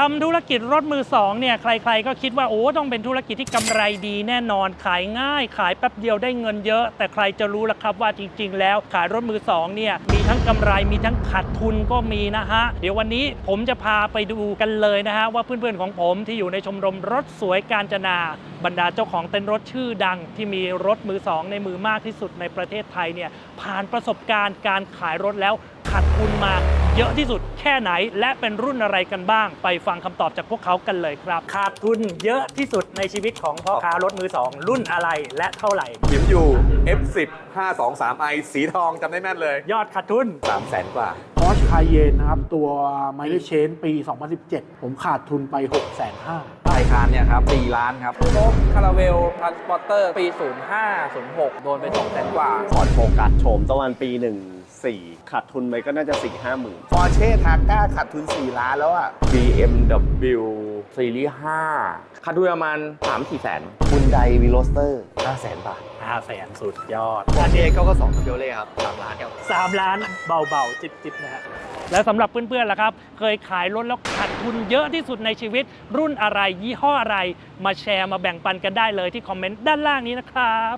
ทำธุรกิจรถมือสองเนี่ยใครๆก็คิดว่าโอ้ต้องเป็นธุรกิจที่กำไรดีแน่นอนขายง่าย ขายแป๊บเดียวได้เงินเยอะ แต่ใครจะรู้ล่ะครับว่าจริง ๆ แล้วขายรถมือสองเนี่ยมีทั้งกำไรมีทั้งขาดทุนก็มีนะฮะ เดี๋ยววันนี้ผมจะพาไปดูกันเลยนะฮะ ว่าเพื่อนๆของผมที่อยู่ในชมรมรถสวยการจนาบรรดาเจ้าของเต็นท์รถชื่อดัง ที่มีรถมือสองในมือมากที่สุดในประเทศไทยเนี่ยผ่านประสบการณ์การขายรถแล้ว ขาดทุนมาเยอะที่สุดแค่ไหน และเป็นรุ่นอะไรกันบ้าง ไปฟังคำตอบจากพวกเขากันเลยครับ ขาดทุนเยอะที่สุดในชีวิตของพ่อค้ารถมือสองรุ่นอะไรและเท่าไหร่เขียนอยู่ F10 523i สีทองจำได้แม่นเลย ยอดขาดทุน 3 แสนกว่า พอชคาเยนนะครับ ตัวไมเนเชนปี 2017 ผมขาดทุนไป 6 5 0 0 0 ไทยคานเนี่ยครับ 4 ล้านครับโชคคาราเวลทรานสปอร์เตอร์ ปี 05 06 โดนไป2แสนกว่าฟอร์ดโฟกัสโฉมตะวันปี 14ขาดทุนไปก็น่าจะ 4 5 หมื่นปอร์เช่ทาก้าขาดทุน 4 ล้านแล้วอะ BMW ซีรีส์5ค่าทุนประมาณ3 4แสนคุณไดวีโรสเตอร์5แสนบาท5แสนสุดยอดปอร์เช่ก็ก็2คาบิโอเล่ครับ3ล้านครับ3ล้านเบาๆ จิบๆนะฮะแล้วสำหรับเพื่อนๆล่ะครับ เคยขายรถแล้วขาดทุนเยอะที่สุดในชีวิต รุ่นอะไรยี่ห้ออะไร มาแชร์มาแบ่งปันกันได้เลยที่คอมเมนต์ด้านล่างนี้นะครับ